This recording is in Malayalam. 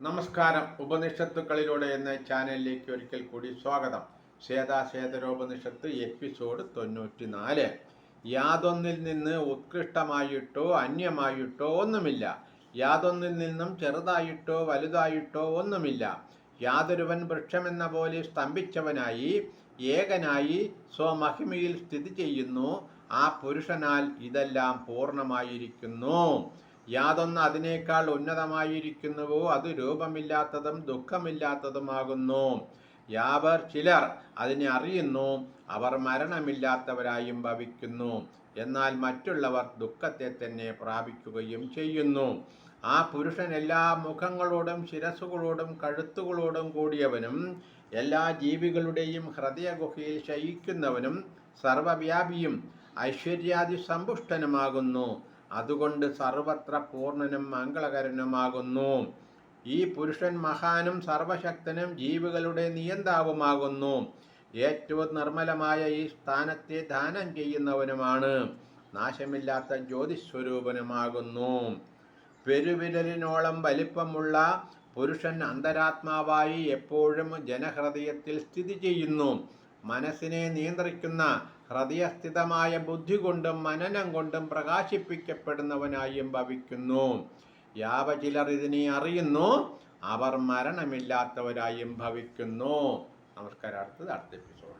നമസ്കാരം. ഉപനിഷത്തുക്കളിലൂടെ എന്ന ചാനലിലേക്ക് ഒരിക്കൽ കൂടി സ്വാഗതം. ശ്വേതാശ്വേതരോപനിഷത്ത് എപ്പിസോഡ് തൊണ്ണൂറ്റി നാല് യാതൊന്നിൽ നിന്ന് ഉത്കൃഷ്ടമായിട്ടോ അന്യമായിട്ടോ ഒന്നുമില്ല. യാതൊന്നിൽ നിന്നും ചെറുതായിട്ടോ വലുതായിട്ടോ ഒന്നുമില്ല. യാതൊരുവൻ വൃക്ഷമെന്ന പോലെ സ്തംഭിച്ചവനായി ഏകനായി സ്വമഹിമയിൽ സ്ഥിതി ചെയ്യുന്നു. ആ പുരുഷനാൽ ഇതെല്ലാം പൂർണമായിരിക്കുന്നു. യാതൊന്ന് അതിനേക്കാൾ ഉന്നതമായിരിക്കുന്നുവോ? അത് രൂപമില്ലാത്തതും ദുഃഖമില്ലാത്തതുമാകുന്നു. യാവർ ചിലർ അതിനെ അറിയുന്നു അവർ മരണമില്ലാത്തവരായും ഭവിക്കുന്നു. എന്നാൽ മറ്റുള്ളവർ ദുഃഖത്തെ തന്നെ പ്രാപിക്കുകയും ചെയ്യുന്നു. ആ പുരുഷൻ എല്ലാ മുഖങ്ങളോടും ശിരസുകളോടും കഴുത്തുകളോടും കൂടിയവനും എല്ലാ ജീവികളുടെയും ഹൃദയഗുഹയിൽ ശയിക്കുന്നവനും സർവവ്യാപിയും ഐശ്വര്യാദി സമ്പുഷ്ടനുമാകുന്നു അതുകൊണ്ട് സർവത്ര പൂർണനും മംഗളകരനുമാകുന്നു. ഈ പുരുഷൻ മഹാനും സർവശക്തനും ജീവികളുടെ നിയന്താവുമാകുന്നു. ഏറ്റവും നിർമ്മലമായ ഈ സ്ഥാനത്തെ ദാനം ചെയ്യുന്നവനുമാണ്. നാശമില്ലാത്ത ജ്യോതിസ്വരൂപനുമാകുന്നു. പെരുവിരലിനോളം വലിപ്പമുള്ള പുരുഷൻ അന്തരാത്മാവായി എപ്പോഴും ജനഹൃദയത്തിൽ സ്ഥിതി ചെയ്യുന്നു. മനസ്സിനെ നിയന്ത്രിക്കുന്ന ഹൃദയസ്ഥിതമായ ബുദ്ധി കൊണ്ടും മനനം കൊണ്ടും പ്രകാശിപ്പിക്കപ്പെടുന്നവനായും ഭവിക്കുന്നു. യാവ ചിലർ ഇതിനെ അറിയുന്നു അവർ മരണമില്ലാത്തവരായും ഭവിക്കുന്നു. നമസ്കാരം അടുത്തത് അടുത്ത എപ്പിസോഡ്